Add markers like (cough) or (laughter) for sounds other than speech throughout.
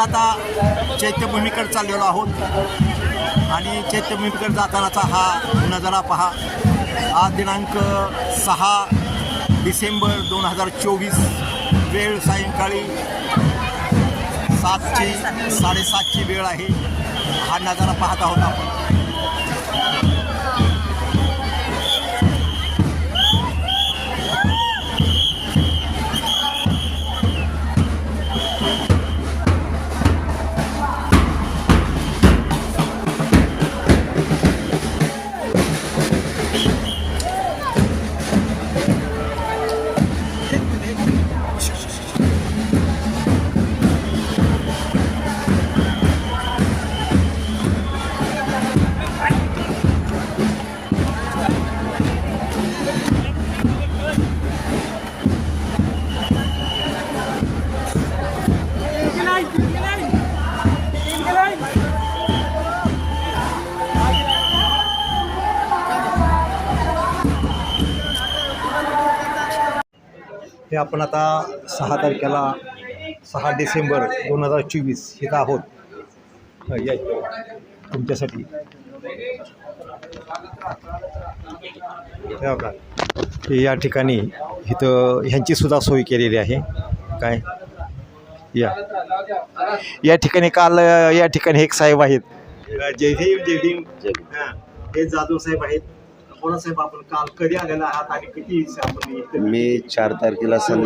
आपण आता चैत्यभूमीकडे चाललेलो आहोत. आणि चैत्यभूमीकडे जातानाचा हा नजारा पहा. आज दिनांक सहा डिसेंबर दोन हजार चोवीस वेळ सायंकाळी सातची साडेसातची वेळ आहे. हा नजारा पाहत आहोत आपण. हे आपण आता सहा तारखेला सहा डिसेंबर दोन हजार चोवीस इथं आहोत. या तुमच्यासाठी. या ठिकाणी इथं ह्यांची सुद्धा सोय केलेली आहे. काय? या. या ठिकाणी काल या ठिकाणी एक साहेब आहेत. जयदेव जय भीम जय भीम हे जाधव साहेब आहेत. कोणा साहेब आपण काल कधी आलेला आहात आणि किती आपण इथं- मी चार तारखेला सं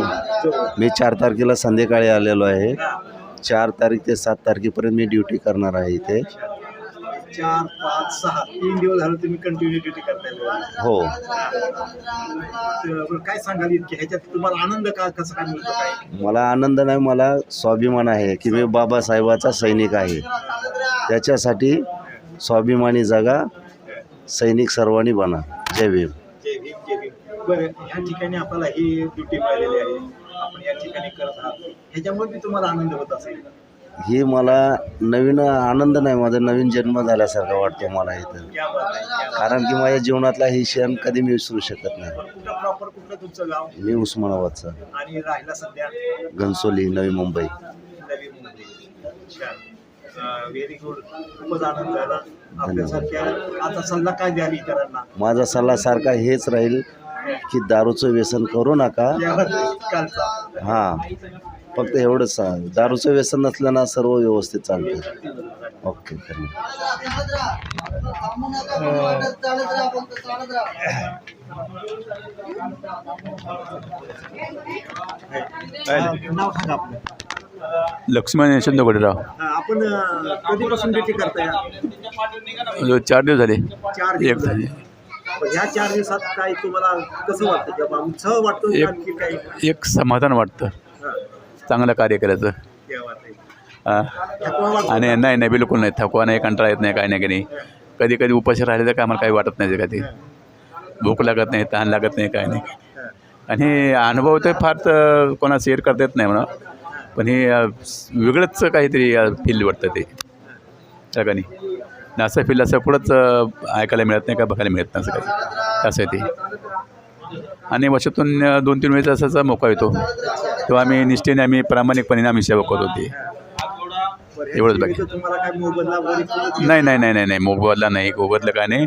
मी चार तारखेला संध्याकाळी आलेलो आहे. चार तारीख ते सात तारखेपर्यंत मी ड्युटी करणार आहे इथे. चार पाच सहा तीन दिवस झालं तुम्ही कंटिन्यू ड्युटी करताय. हो. तर काय सांगाल इतके? ह्याच्यात तुम्हाला आनंद का कसं काय मिळतो काय? मला आनंद नाही मला स्वाभिमान आहे की मी बाबासाहेबाचा सैनिक आहे. त्याच्यासाठी स्वाभिमानी जागा सैनिक सर्वांनी बना. जय भीम. जय भीम जय भीम. बरं ह्या ठिकाणी आपल्याला ही ड्युटी मिळालेली आहे. आपण या ठिकाणी करत आहात. ह्याच्यामुळे तुम्हाला आनंद होत असेल ही मला नवीन आनंद नाही माझा नवीन जन्म झाल्यासारखा वाटतो मला इथं कारण की माझ्या जीवनातला ही क्षण कधी मी विसरू शकत नाही. मी उस्मानाबादचा. घनसोली नवी मुंबई. व्हेरी गुड खूपच आनंद झाला. आपल्यासारख्या आता सल्ला काय द्याल इतरांना? माझा सल्ला सारखा हेच राहील की दारूचं व्यसन करू नका. कालचा. हां. फक्त एवढंच सांग दारूचं व्यसन नसल्यानं सर्व व्यवस्थित चालतं. ओके नाव सांगा आपलं. लक्ष्मण यशवंत गोडेराव हा, आपण अं, कधीपासून ड्युटी करताय? जो चार दिवस झाले. चार एक दिवस झाले. पण ह्या चार दिवसात काय तुम्हाला कसं वाटतं? किंवा उत्साह वाटतो एक- आणखी काही एक समाधान वाटतं. हा, चांगलं कार्य करायचं त्या वाटतंय. हा. थकवा वाटतो आणि नाही नाही बिलकुल नाही. थकवा नाही कंटाळा येत नाही काय नाही काही नाही. कधी कधी उपाशी राहिले तर काय आम्हाला काही वाटत नाही कधी भूक लागत नाही तहान लागत नाही काय नाही. हा, आणि अनुभव तर फार तर कोणा शेअर करता येत नाही म्हणा. पण हे वेगळंच काहीतरी फील वाटतं ते. त्या का नाही? असं फील असं कुठंच ऐकायला मिळत नाही का बघायला मिळत नाही असं काही. असं आहे ते. आणि वर्षातून दोन तीन वेळेस असाचा मोका येतो. तेव्हा आम्ही निष्ठेने आम्ही प्रामाणिकपणे आम्ही सेवा करत होते. एवढंच बाकी. नाही नाही नाही नाही नाही. मोबदला नाही. मोबदला काय नाही.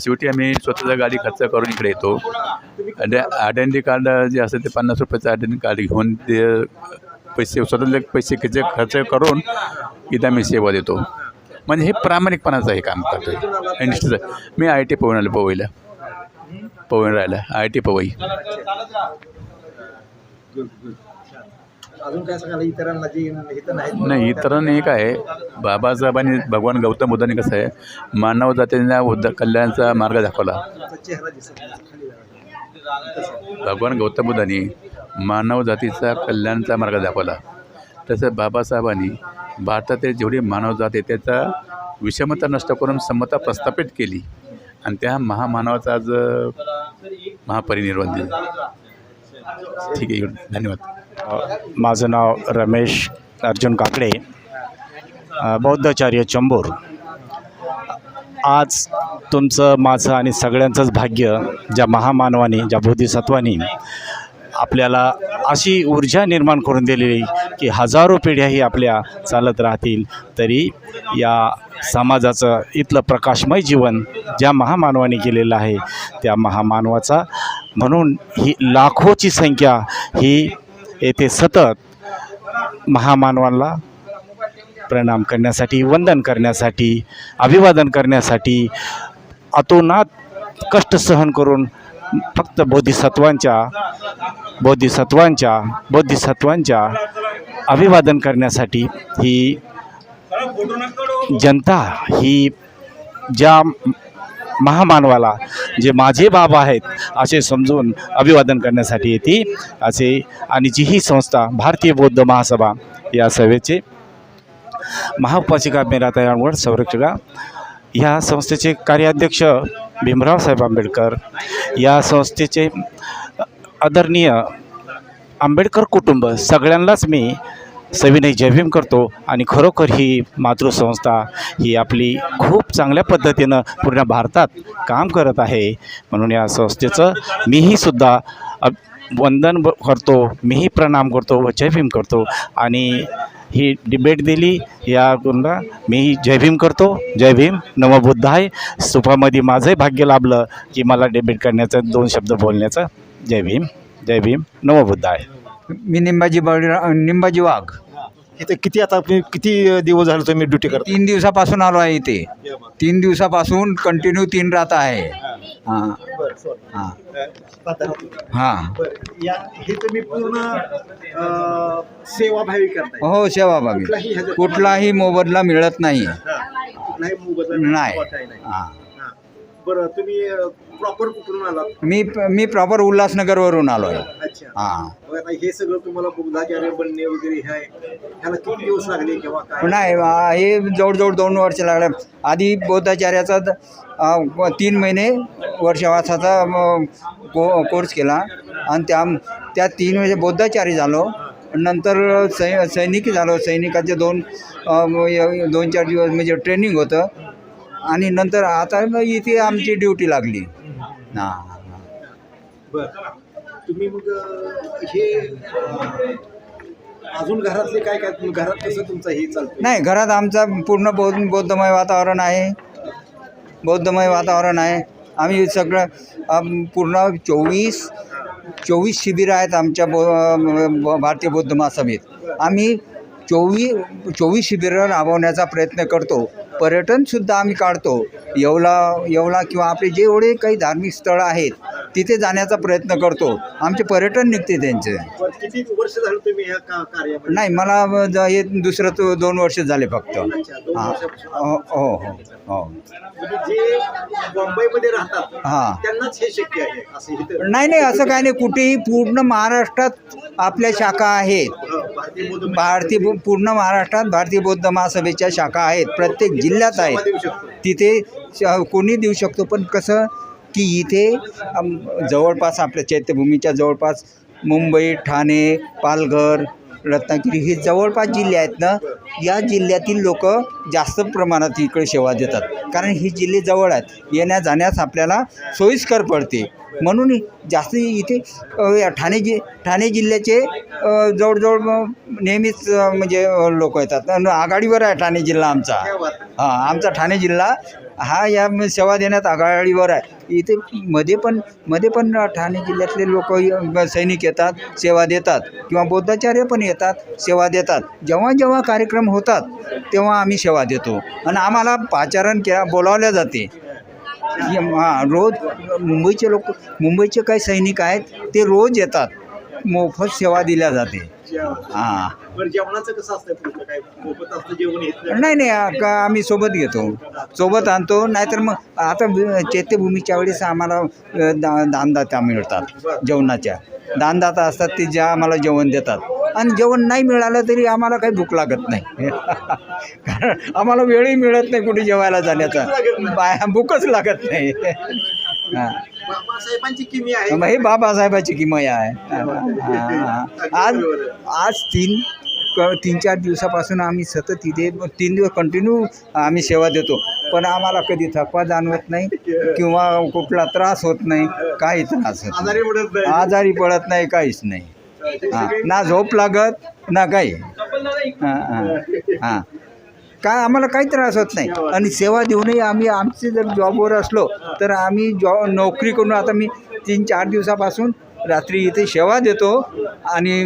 शेवटी आम्ही स्वतःचा गाडी खर्च करून इकडे येतो. आयडेंटी कार्ड जे असतं ते पन्नास रुपयाचं आयडेंटी कार्ड घेऊन ते पैसे स्वतःचे पैसे किती खर्च करून इथं आम्ही सेवा देतो. म्हणजे हे प्रामाणिकपणाचं हे काम करतो इंडस्ट्रीचं मी आय टी पवईला. आलो पवईला पवई राहिला. I T Powai. नाही इतरांनी एक आहे. बाबासाहेबांनी भगवान गौतम बुद्धांनी कसं आहे मानव जातींना उद्ध कल्याणाचा मार्ग दाखवला. भगवान गौतम बुद्धांनी मानव जातीचा मार्ग दाखवला. तसंच बाबासाहेबांनी भारतातील जेवढी मानवजात आहे त्याचा विषमता नष्ट करून समता प्रस्थापित केली आणि त्या महामानवाचा आज महापरिनिर्वाण दिलं ठीक आहे धन्यवाद. माझं नाव रमेश अर्जुन काकडे बौद्धाचार्य चंबूर. आज तुमचं माझं आणि सगळ्यांचंच भाग्य ज्या महामानवानी ज्या बोधिसत्वानी आपल्याला अशी ऊर्जा निर्माण करून दिलेली की हजारो पिढ्याही आपल्या चालत राहतील तरी या समाजाचं इथलं प्रकाशमय जीवन ज्या महामानवाने केलेलं आहे त्या महामानवाचा म्हणून ही लाखोची संख्या ही येथे सतत महामानवाला प्रणाम करण्यासाठी वंदन करण्यासाठी अभिवादन करण्यासाठी अतोनात कष्ट सहन करून फक्त बोधिसत्वांच्या बोधिसत्वांच्या बोधिसत्वांच्या अभिवादन करण्यासाठी ही जनता ही ज्या महामानवाला जे माझे बाबा आहेत असे समजून अभिवादन करण्यासाठी येते. असे आणि जी ही संस्था भारतीय बौद्ध महासभा या सभेचे महाउपासिका मेराता यांवर संरक्षका ह्या संस्थेचे कार्याध्यक्ष भीमरावसाहेब आंबेडकर या संस्थेचे आदरणीय आंबेडकर कुटुंब सगळ्यांनाच मी सविनय जयभीम करतो आणि खरोखर ही मातृसंस्था ही आपली खूप चांगल्या पद्धतीनं पूर्ण भारतात काम करत आहे. म्हणून या संस्थेचं मीही सुद्धा वंदन करतो मीही प्रणाम करतो व जयभीम करतो. आणि ही डिबेट दिली. या गुणला मी जय भीम करतो. जय भीम. नवबुद्धाय स्तूपामध्ये माझंही भाग्य लाभलं की मला डिबेट करण्याचं दोन शब्द बोलण्याचं. जय भीम. जय भीम. नवबुद्धाय मी निंबाजी बळीरा निंबाजी वाघ. इथे किती आता किती दिवस झाले तुम्ही ड्युटी करता? तीन दिवसापासून आलो आहे इथे. तीन दिवसापासून कंटिन्यू तीन रात आहे. हां. हां. हां. या हे तुम्ही पूर्ण सेवाभावी हो कुठलाही मोबदला मिळत नाही. नाही. हां. बरं तुम्ही प्रॉपर कुठून आलात? मी मी प्रॉपर उल्हासनगरवरून आलो आहे. अच्छा. हां. मग आता हे सगळं तुम्हाला बुद्धाचार्य बनणे वगैरे हे आहे ह्याला किती दिवस लागले किंवा काय? नाही आ, हे जवळजवळ दोन वर्ष लागले. आधी बौद्धाचार्याचा द- तीन महिने वर्षवासाचा म, को कोर्स केला. आणि त्या त्या तीन महिने बौद्धाचार्य झालो. नंतर सै सैनिकी झालो. सैनिकाचे दोन अ, म, य- दोन चार दिवस म्हणजे ट्रेनिंग होतं. आणि नंतर आता मग इथे आमची ड्युटी लागली. बरं. तुम्ही मग हे अजून घरातले काय काय घरात कसं तुमचं हे चालतं नाही घरात आमचा पूर्ण बौद्ध बौद्धमय वातावरण आहे. बौद्धमय वातावरण आहे. आम्ही सगळं पूर्ण चोवीस चोवीस शिबिरं आहेत आमच्या ब- भारतीय बौद्ध महासभेत. आम्ही चोवीस चोवीस शिबिरं राबवण्याचा प्रयत्न करतो. पर्यटनसुद्धा आम्ही काढतो. येवला येवला किंवा आपले जेवढे काही धार्मिक स्थळं आहेत तिथे जाण्याचा प्रयत्न करतो. आमचे पर्यटन निघते त्यांचे. बरं, किती वर्ष झालं तुम्ही ह्या का कार्यामध्ये? नाही मला ज- हे दुसरं तो दोन वर्ष झाले फक्त. हां. हो हो हो हो. म्हणजे जे मुंबईमध्ये राहतात हां. त्यांनाच हे शक्य आहे असं इथं? नाही नाही असं काही नाही. कुठेही पूर्ण महाराष्ट्रात आपल्या शाखा आहेत. हं, भारतीय बौद्ध भारतीय बौ- पूर्ण महाराष्ट्रात भारतीय बौद्ध महासभेच्या शाखा आहेत. प्रत्येक जिल्ह्यात आहेत. देऊ शकतो. तिथे श- कोणी देऊ शकतो पण कसं की इथे जवळपास आपल्या चैत्यभूमीच्या जवळपास मुंबई ठाणे पालघर रत्नागिरी हे जवळपास जिल्हे आहेत ना या जिल्ह्यातील लोक जास्त प्रमाणात इकडे सेवा देतात. कारण ही जिल्हे जवळ आहेत. येण्या जाण्यास आपल्याला सोयीस्कर पडते. म्हणून जास्त इथे या ठाणे जि ठाणे जिल्ह्याचे जवळजवळ नेहमीच म्हणजे लोक येतात. आघाडीवर आहे ठाणे जिल्हा आमचा. हां आमचा ठाणे जिल्हा हा या सेवा देण्यात आघाडीवर आहे. इथे मध्ये पण मध्ये पण ठाणे जिल्ह्यातले लोक सैनिक येतात सेवा देतात. किंवा बौद्धाचार्य पण येतात सेवा देतात. जेव्हा जेव्हा कार्यक्रम होतात तेव्हा आम्ही सेवा देतो. आणि आम्हाला पाचारण केला बोलावल्या जाते. हां रोज मुंबईचे लोक मुंबईचे काही सैनिक आहेत ते रोज येतात. मोफत सेवा दिल्या जाते. हां. नाही? नाही का आम्ही सोबत घेतो. सोबत आणतो नाहीतर मग आता चैत्यभूमीच्या वेळेस आम्हाला दा दानदात्या मिळतात जेवणाच्या. दानदाता असतात ते ज्या आम्हाला जेवण देतात. आणि जेवण नाही मिळालं तरी आम्हाला काही भूक लागत नाही. (laughs) कारण आम्हाला वेळही मिळत नाही कुठे जेवायला जाण्याचा. बाया भूकच लागत नाही. (laughs) हां. बाबासाहेबांची किमी आहे. मग हे बाबासाहेबाची किमया आहे. हां. आज आज तीन क तीन चार दिवसापासून आम्ही सतत इथे तीन दिवस कंटिन्यू आम्ही सेवा देतो. पण आम्हाला कधी थकवा जाणवत नाही किंवा कुठला त्रास होत नाही काही त्रास होत आजारी नाही. पडत नाही. आजारी पडत नाही काहीच नाही. हां ना झोप लागत ना काही. हां हां हां. काय आम्हाला काही त्रास होत नाही. आणि सेवा देऊनही आम्ही आमचे जर जॉबवर असलो तर आम्ही जॉ नोकरी करून आता मी तीन चार दिवसापासून रात्री इथे सेवा देतो आणि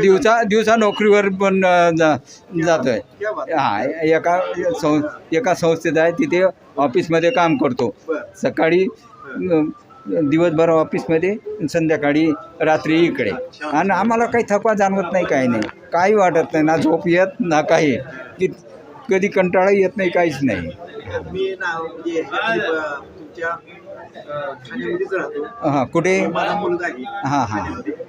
दिवसा दिवसा नोकरीवर पण जा जातो आहे हां एका सं एका संस्थेत आहे तिथे ऑफिसमध्ये काम करतो. सकाळी दिवसभर ऑफिसमध्ये संध्याकाळी रात्री इकडे. आणि आम्हाला काही थकवा जाणवत नाही काही नाही. काही वाटत नाही ना झोप येत ना काही. की कधी कंटाळा येत नाही काहीच नाही. मी म्हणजे तुमच्या ठाण्यामध्येच राहतो. हां कुठे? माझा मुलगा आहे. हां हां.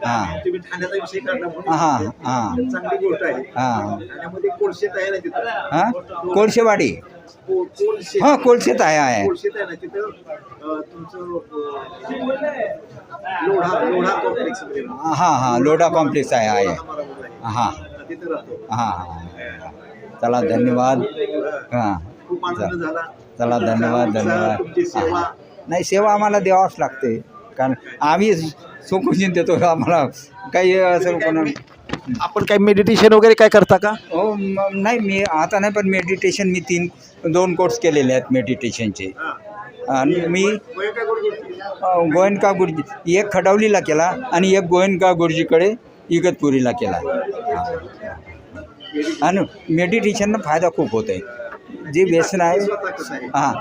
हां. तुम्ही ठाण्याचा विषय काढला म्हणून हां हां. चांगली गोष्ट आहे. हां. ठाण्यामध्ये कोळशेत आहे ना तिथं. हां? कोळशेवाडी? को- कोळशेत हां कोळशेत आहे. आहे कोळशेत आहे ना तिथं. अ, तुमचं अ, लोढा लोढा कॉम्प्लेक्स हां हां. लोढा कॉम्प्लेक्स आहे आहे. हां. तिथं राहतो. हां हां. चला धन्यवाद. हां. झाला. चला धन्यवाद धन्यवाद. नाही सेवा आम्हाला द्यावाच लागते. कारण आम्ही सोकून देतो आम्हाला काही असं कोणा आपण काय मेडिटेशन वगैरे काय करता का? हो नाही मी आता नाही पण मेडिटेशन मी तीन दोन कोर्स केलेले आहेत मेडिटेशनचे आणि मी गोयनका गुरुजी एक खडवलीला केला आणि एक गोयनका गुरुजीकडे इगतपुरीला केला. आणि मेडिटेशननं फायदा खूप होत आहे. जे व्यसन आहे हां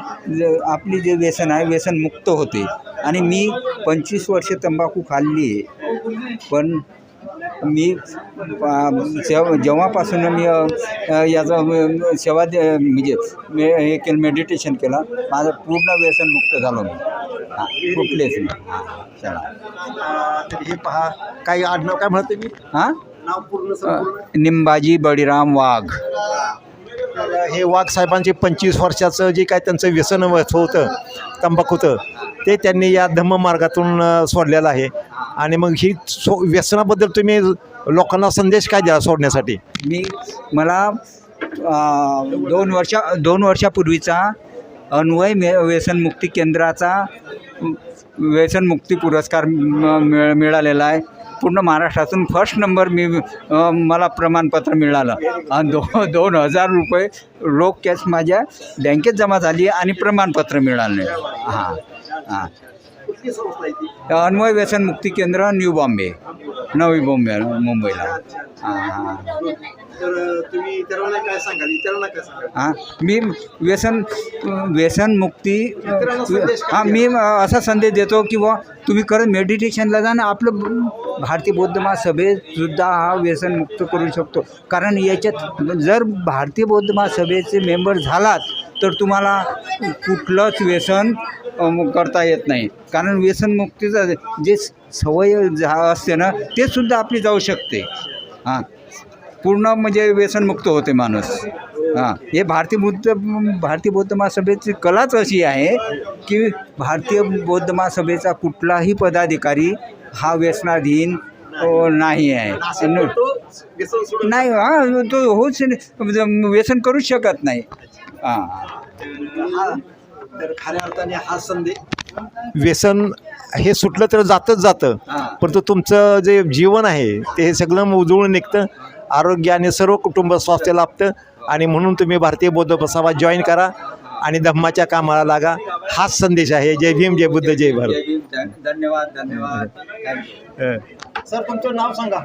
आपली जे व्यसन आहे व्यसन मुक्त होते. आणि मी पंचवीस वर्ष तंबाखू खाल्ली आहे. पण मी जेव्हापासून मी याचा सेवा दे म्हणजे मे हे केलं मेडिटेशन केलं माझं पूर्ण व्यसन मुक्त झालो मी. हां कुठलेच नाही. हां चला. हे पहा काय आडनाव काय म्हणते मी? हां? नाव पूर्ण अ, संपूर्ण निंबाजी बळीराम वाघ. तर हे वाघ साहेबांचे पंचवीस वर्षाचं जे काय त्यांचं व्यसन होतं तंबाखूचं ते त्यांनी या धम्ममार्गातून अ, सोडलेलं आहे. आणि मग ही सो व्यसनाबद्दल तुम्ही लोकांना संदेश काय द्या सोडण्यासाठी? मी मला दोन वर्षा दोन वर्षापूर्वीचा अन्वय मे व्यसनमुक्ती केंद्राचा व्यसनमुक्ती पुरस्कार म- मिळ मिळालेला आहे. पूर्ण महाराष्ट्रातून फर्स्ट नंबर मी मला प्रमाणपत्र मिळालं. आणि दो दोन हजार रुपये रोख कॅश माझ्या बँकेत जमा झाली आणि प्रमाणपत्र मिळालं. हां हां. कुठली संस्था आहे ती? अन्वय व्यसनमुक्ती केंद्र न्यू बॉम्बे. नवी बॉम्बे मुंबईला. हां हां. तर तुम्ही इतरांना काय सांगाल? इतरांना काय सांगाल? हां मी व्यसन इतरांना संदेश काय हां मी असा संदेश देतो की बुवा तुम्ही खरं मेडिटेशनला जा ना आपलं भारतीय बौद्ध महासभेत सुद्धा हा व्यसनमुक्त करू शकतो. कारण याच्यात जर भारतीय बौद्ध महासभेचे मेंबर झालात तर तुम्हाला कुठलंच व्यसन करता येत नाही. कारण व्यसनमुक्तीचं जे सवय झा असते ना ते सुद्धा आपली जाऊ शकते. हां. पूर्ण म्हणजे व्यसनमुक्त होते माणूस. हां. हे भारतीय बुद्ध भारतीय बौद्ध महासभेची कलाच अशी आहे की भारतीय बौद्ध महासभेचा कुठलाही पदाधिकारी हा व्यसनाधीन नाही आहे. नाही हा तो होऊच नाही. व्यसन करूच शकत नाही. हां. तर खऱ्या अर्थाने हा संदेश व्यसन हे सुटलं तर जातच जातं. परंतु तुमचं जे जीवन आहे ते हे सगळं उजळून निघतं. आरोग्य आणि सर्व कुटुंब स्वास्थ्य लाभतं. आणि म्हणून तुम्ही भारतीय बौद्ध सभा जॉईन करा आणि धम्माच्या कामाला लागा. हाच संदेश आहे. जय भीम जय बुद्ध जय भारत. धन्यवाद धन्यवाद. सर तुमचं नाव सांगा.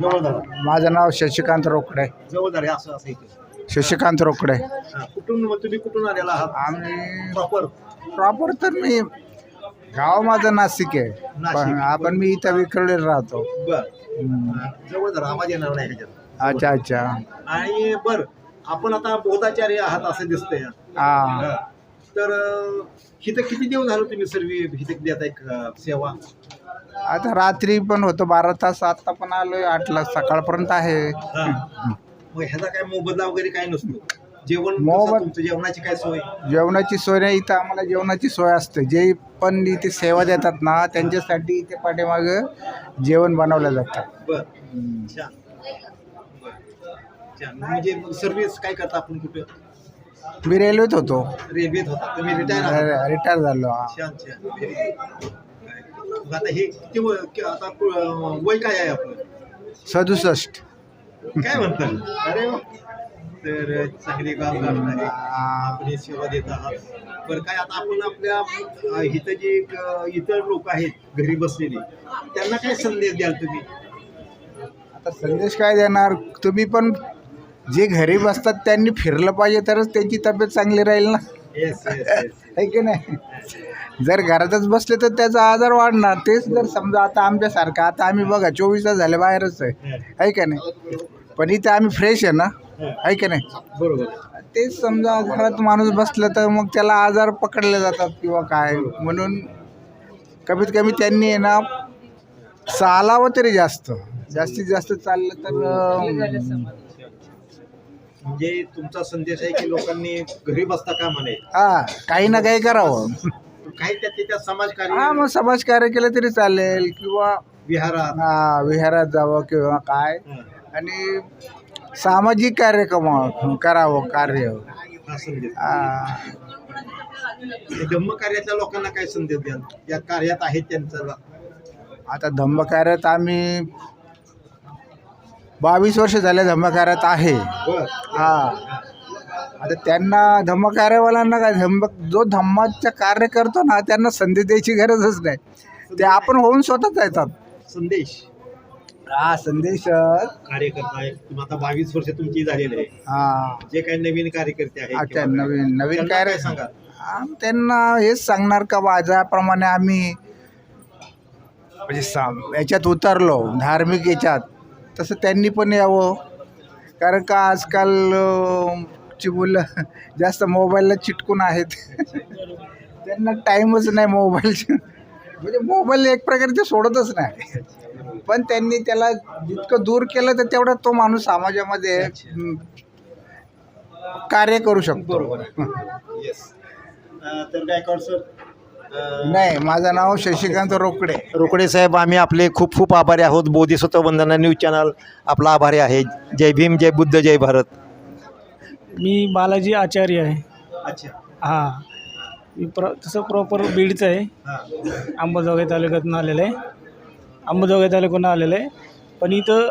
जवळदार माझं नाव शशिकांत रोकडे. जवळदार असं असं इथे. शशिकांत रोकडे. हा, कुठून मग तुम्ही कुठून आलेला आहात? आम्ही प्रॉपर प्रॉपर तर मी गाव माझं नाशिक आहे. पण आपण मी इथं विखरले राहतो. बर. हम्म. जवळदार आवाज येणार नाही ह्याच्यात. अच्छा अच्छा. आणि बर आपण आता बोधाचार्य आहात असं दिसतंय. हा. तर अं, इथं किती दिवस झालं तुम्ही सर्व इथं देत आहे सेवा? आता रात्री पण होतो बारा तास आता पण आलोय आठला सकाळपर्यंत आहे. ह्याचा काय मोबदला वगैरे काय नसतो? जेवण मोबद- तुमचं? जेवणाची काय सोय? जेवणाची सोय नाही इथं आम्हाला जेवणाची सोय असते. जे पण इथे सेवा देतात ना त्यांच्यासाठी इथे पाठीमागं जेवण बनवलं जातं. बर. छान. म्हणजे सर्व्हिस काय करता आपण कुठं? मी रेल्वेत होतो. रेल्वेत होता. तुम्ही रिटायर रिटायर झालो हा. छान छान. आता हे किती वय- कि- आता वय काय आहे आपलं? सदुसष्ट. काय म्हणतात अरे. तर चांगली काम करणारे आपली सेवा देत आहात. बरं काय आता आपण आपल्या इथं जे इतर लोक आहेत घरी बसलेले त्यांना काय संदेश द्याल तुम्ही? आता संदेश काय देणार? तुम्ही पण जे घरी बसतात त्यांनी फिरलं पाहिजे तरच त्यांची तब्येत चांगली राहील ना. येस येस येस आहे की नाही? जर घरातच बसले तर त्याचा आजार वाढणार. तेच जर समजा आता आमच्यासारखं आता आम्ही बघा चोवीस तास झाले बाहेरच आहे. आहे का नाही? पण इथे आम्ही फ्रेश आहे ना? आहे का नाही? बरोबर. तेच समजा घरात माणूस बसलं तर मग त्याला आजार पकडले जातात किंवा काय? म्हणून कमीत कमी त्यांनी आहे ना चालावं तरी जास्त. जास्तीत जास्त चाललं तर म्हणजे तुमचा संदेश आहे की लोकांनी घरी बसता का म्हणे हा काही ना काही करावं. काही त्या त्याच्या हा मग समाजकार्य केलं तरी चालेल किंवा विहारात. हा विहारात जावं किंवा काय. आणि सामाजिक कार्यक्रम करावं कार्य. हा. संदेश धम्मकार्यातल्या लोकांना काय संदेश द्याल? या कार्यात आहेत त्यांचा आता धम्मकार्यात आम्ही बावीस वर्ष झाले धम्मकार्यात आहे. बर. हा. आता त्यांना धम्मकार्यवाल्यांना काय धम्म जो धम्माचं कार्य करतो ना त्यांना संधी द्यायची गरजच नाही. ते आपण होऊन स्वतःच येतात. संदेश. हा संदेश कार्यकर्ता आहे तुम्ही आता बावीस वर्ष तुमची झालेली आहे. हा. जे काही नवीन कार्यकर्ते आहेत अच्छा किंवा काय, नवीन नवीन त्यांना कार्य काय सांगाल? आम- त्यांना हेच सांगणार का बा ज्याप्रमाणे आम्ही म्हणजे सा- याच्यात उतरलो धार्मिक याच्यात तसं त्यांनी पण यावं. कारण का आजकाल अं, ची मुलं जास्त मोबाईलला चिटकून आहेत. त्यांना टाईमच नाही मोबाईलचे. म्हणजे मोबाईल एक प्रकारे ते सोडतच नाही. पण त्यांनी त्याला जितकं दूर केलं तर तेवढा तो माणूस समाजामध्ये कार्य करू शकतो. बरोबर येस तर गायकवाड सर? नाही माझं नाव शशिकांत रोकडे. रोकडे साहेब आम्ही आपले खूप खूप आभारी आहोत. बोधिसत्व वंदना न्यूज चॅनल आपला आभारी आहे. जय भीम जय बुद्ध जय भारत. मी बालाजी आचार्य आहे. अच्छा. हां. मी प्र तसं प्रॉपर बीडचं आहे. हां. अंबाजोगाई तालुक्यातून आलेलं आहे. अंबाजोगाई तालुक्यातून आलेलं आहे. पण इथं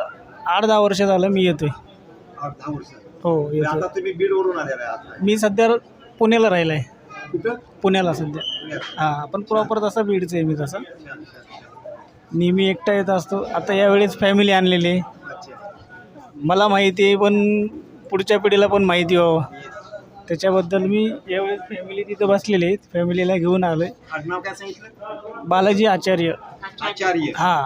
आठ दहा वर्ष झालं मी येतो आहे आठ दहा वर्ष. हो येतो तुम्ही बीडवरून आलेला मी सध्या पुण्याला राहिला आहे कुठं? पुण्याला सध्या. हां पण प्रॉपर तसा बीडचं आहे मी तसं. नेहमी एकटा येत असतो. आता यावेळेस फॅमिली आणलेली आहे. अच्छा. मला माहिती आहे पण पुढच्या पिढीला पण माहिती व्हावं. त्याच्याबद्दल मी यावेळेस फॅमिली तिथं बसलेली आहेत. फॅमिलीला घेऊन आलो आहे आडनाव काय सांगितलं? बालाजी आचार्य. आचार्य. हा.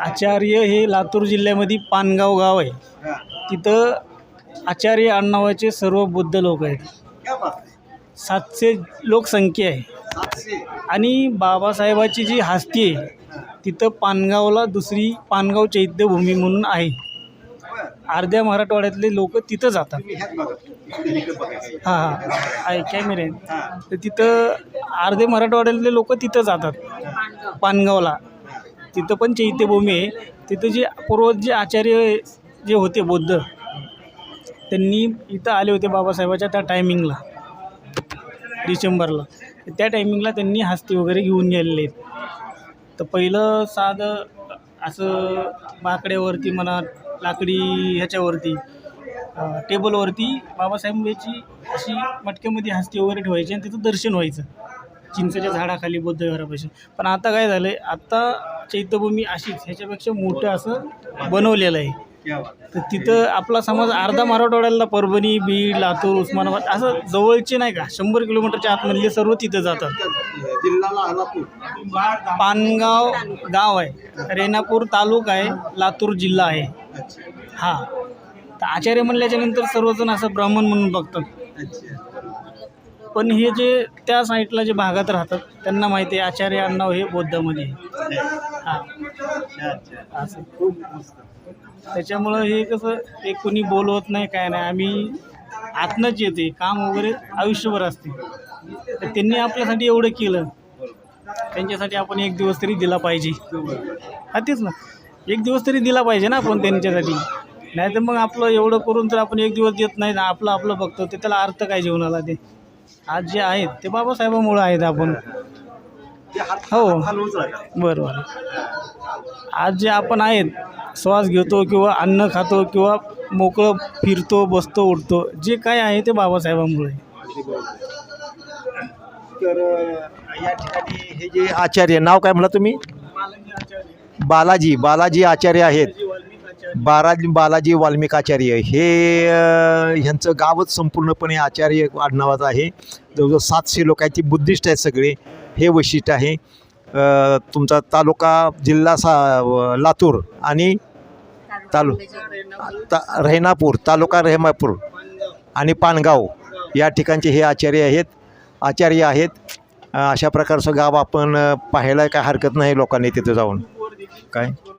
आचार्य हे लातूर जिल्ह्यामध्ये पानगाव गाव आहे. तिथं आचार्य आडनावाचे सर्व बुद्ध लोक आहेत. सातशे लोकसंख्या आहे. आणि बाबासाहेबाची जी हस्ती आहे तिथं पानगावला दुसरी पानगाव चैत्यभूमी म्हणून आहे. अर्ध्या मराठवाड्यातले लोक तिथं जातात. हां हां. आहे कॅमेरे तर तिथं अर्धे मराठवाड्यातले लोक तिथं जातात. पानगावला. तिथं पण चैत्यभूमी आहे. तिथं जे पूर्वज जे आचार्य जे होते बौद्ध त्यांनी इथं आले होते बाबासाहेबाच्या त्या टायमिंगला डिसेंबरला. त्या टायमिंगला त्यांनी हस्ती वगैरे घेऊन गेलेले आहेत. तर पहिलं साधं असं बाकड्यावरती म्हणा लाकडी ह्याच्यावरती टेबलवरती बाबासाहेबांची अशी मटक्यामध्ये हस्ती वगैरे ठेवायची आणि तिथं दर्शन व्हायचं. चिंचेच्या झाडाखाली बौद्ध घरापाशी पण आता काय झालं आहे आत्ता चैत्यभूमी अशीच ह्याच्यापेक्षा मोठं असं बनवलेलं आहे. तर तिथं आपला समाज अर्धा मराठवाड्याला परभणी बीड लातूर उस्मानाबाद असं जवळचे नाही का शंभर किलोमीटरच्या आतमधले सर्व तिथं जातात. पानगाव गाव आहे रेणापूर तालुका आहे लातूर जिल्हा आहे. हां. तर आचार्य म्हणल्याच्या नंतर सर्वजण असं ब्राह्मण म्हणून बघतात. पण हे जे त्या साईडला जे भागात राहतात त्यांना माहिती आहे आचार्य अण्णाव हे बौद्धामध्ये हां. असं. खूप त्याच्यामुळं हे कसं ते कोणी बोलवत नाही काय नाही. आम्ही आतनंच येते. काम वगैरे आयुष्यभर असते. तर त्यांनी आपल्यासाठी एवढं केलं. त्यांच्यासाठी आपण एक दिवस तरी दिला पाहिजे. हा तेच ना. एक दिवस तरी दिला पाहिजे ना आपण त्यांच्यासाठी. नाही तर मग आपलं एवढं करून तर आपण एक दिवस देत नाही. ना आपलं आपलं बघतो ते त्याला अर्थ काय जीवनाला ते? आज जे आहेत ते बाबासाहेबामुळं आहेत आपण. हो. बरं बरं आज जे आपण आहेत श्वास घेतो किंवा अन्न खातो किंवा मोकळं फिरतो बसतो उठतो जे काय आहे ते बाबासाहेबांमुळे. तर या ठिकाणी हे जे आचार्य नाव काय म्हणला तुम्ही? बालाजी बालाजी आचार्य आहेत. बाराजी बालाजी वाल्मिक आचार्य. हे ह्यांचं गावच संपूर्णपणे आचार्य आडनावाचं आहे. जवळजवळ सातशे लोक आहेत ती बुद्धिस्ट आहेत सगळे. हे वैशिष्ट्य आहे. तुमचा तालुका जिल्हा सा लातूर आणि तालु ता रेहनापूर तालुका रेहमापूर आणि पानगाव. या ठिकाणचे हे आचार्य आहेत. आचार्य आहेत. अशा प्रकारचं गाव आपण पाहायला काय हरकत नाही लोकांनी तिथं जाऊन. काय